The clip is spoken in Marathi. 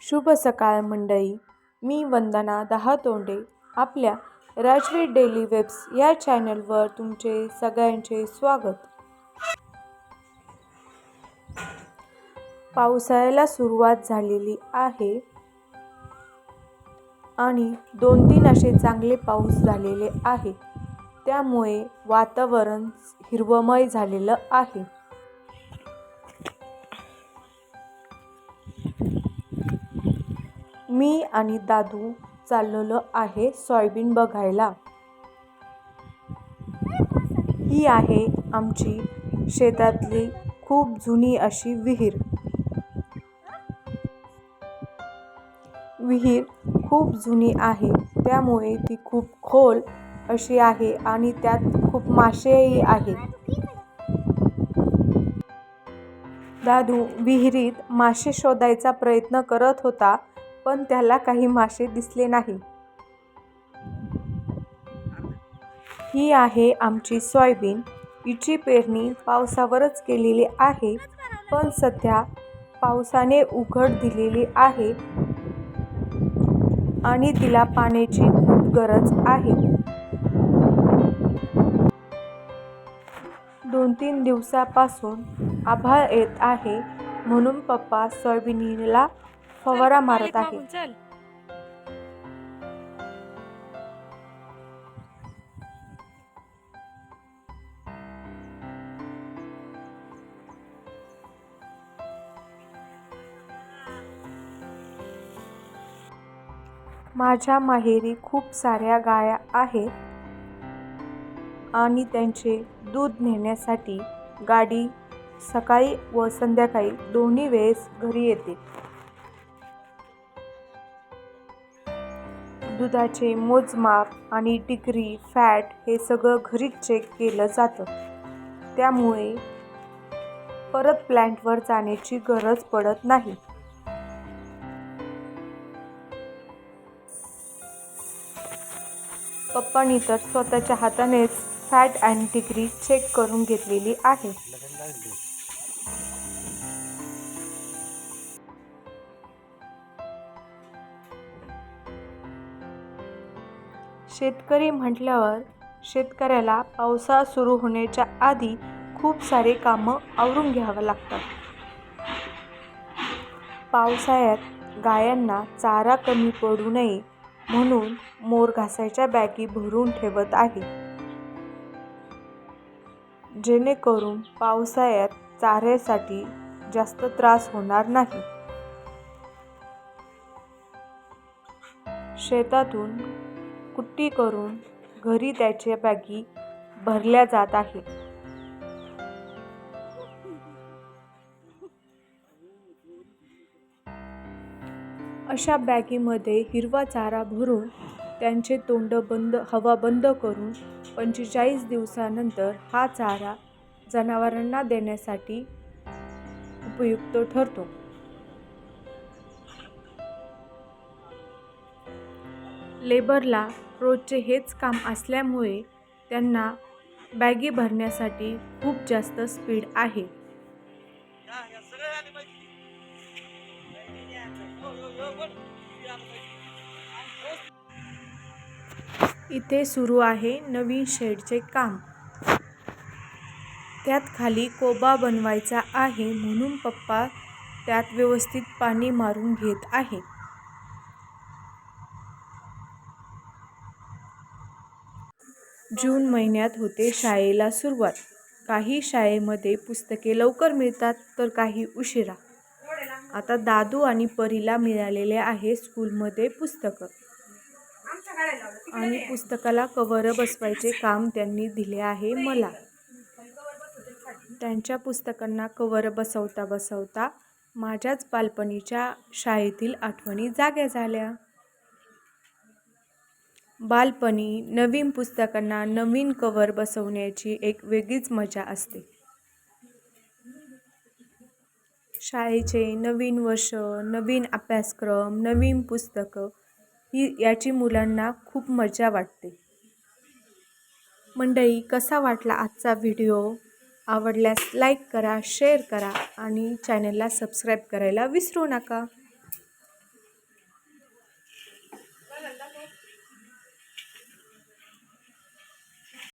शुभ सकाळ मंडळी. मी वंदना दहा तोंडे आपल्या राजवी डेली वेब्स या चॅनलवर तुमचे सगळ्यांचे स्वागत. पावसाळ्याला सुरुवात झालेली आहे आणि दोन तीन असे चांगले पाऊस झालेले आहे. त्यामुळे वातावरण हिरवमय झालेलं आहे. मी आणि दादू चाललेलो आहे सोयाबीन बघायला. ही आहे आमची शेतातली खूप जुनी अशी विहीर. विहीर खूप जुनी आहे त्यामुळे ती खूप खोल अशी आहे आणि त्यात खूप मासेही आहेत. दादू विहिरीत मासे शोधायचा प्रयत्न करत होता पण त्याला काही मासे दिसले नाही. ही आहे आमची सोयाबीन. हिची पेरणी पावसावरच केलेली आहे पण सध्या पावसाने उघड दिलेली आहे आणि तिला पाण्याची खूप गरज आहे. दोन तीन दिवसापासून आभाळ येत आहे म्हणून पप्पा सोयाबीनला फवारा मारत आहे. माझ्या माहेरी खूप साऱ्या गाया आहेत आणि त्यांचे दूध नेण्यासाठी गाडी सकाळी व संध्याकाळी दोन्ही वेळेस घरी येते. दुधाचे मोजमाप आणि डिग्री फॅट हे सगळं घरीच चेक केलं जातं. त्यामुळे परत प्लॅन्टवर जाण्याची गरज पडत नाही. पप्पांनी तर स्वतःच्या हातानेच फॅट अँड डिग्री चेक करून घेतलेली आहे. शेतकरी म्हटल्यावर शेतकऱ्याला पावसाळा सुरू होण्याच्या आधी खूप सारे कामं आवरून घ्यावं लागतात. पावसाळ्यात गायांना चारा कमी पडू नये म्हणून मोर घासायच्या बॅगी भरून ठेवत आहे. जेणेकरून पावसाळ्यात चाऱ्यासाठी जास्त त्रास होणार नाही. शेतातून कुट्टी करून घरी त्याच्या बॅगी भरल्या जात आहे अशा बॅगीमध्ये हिरवा चारा भरून त्यांचे तोंड बंद हवा बंद करून पंचेचाळीस दिवसानंतर हा चारा जनावरांना देण्यासाठी उपयुक्त ठरतो. लेबरला रोजचे हेच काम असल्यामुळे त्यांना बॅगी भरण्यासाठी खूप जास्त स्पीड आहे. इथे सुरू आहे नवीन शेडचे काम. त्यात खाली कोबा बनवायचा आहे म्हणून पप्पा त्यात व्यवस्थित पाणी मारून घेत आहे. जून महिन्यात होते शाळेला सुरुवात. काही शाळेमध्ये पुस्तके लवकर मिळतात तर काही उशिरा. आता दादू आणि परीला मिळालेले आहे स्कूलमध्ये पुस्तकं. आणि पुस्तकाला कवर बसवायचे काम त्यांनी दिले आहे मला. त्यांच्या पुस्तकांना कवर बसवता बसवता माझ्याच बालपणीच्या शाळेतील आठवणी जाग्या झाल्या. बालपणी नवीन पुस्तकांना नवीन कवर बसवण्याची एक वेगळीच मजा असते. शाळेचे नवीन वर्ष नवीन अभ्यासक्रम नवीन पुस्तकं ही याची मुलांना खूप मजा वाटते. मंडळी कसा वाटला आजचा व्हिडिओ? आवडल्यास लाईक करा शेअर करा आणि चॅनलला सबस्क्राईब करायला विसरू नका.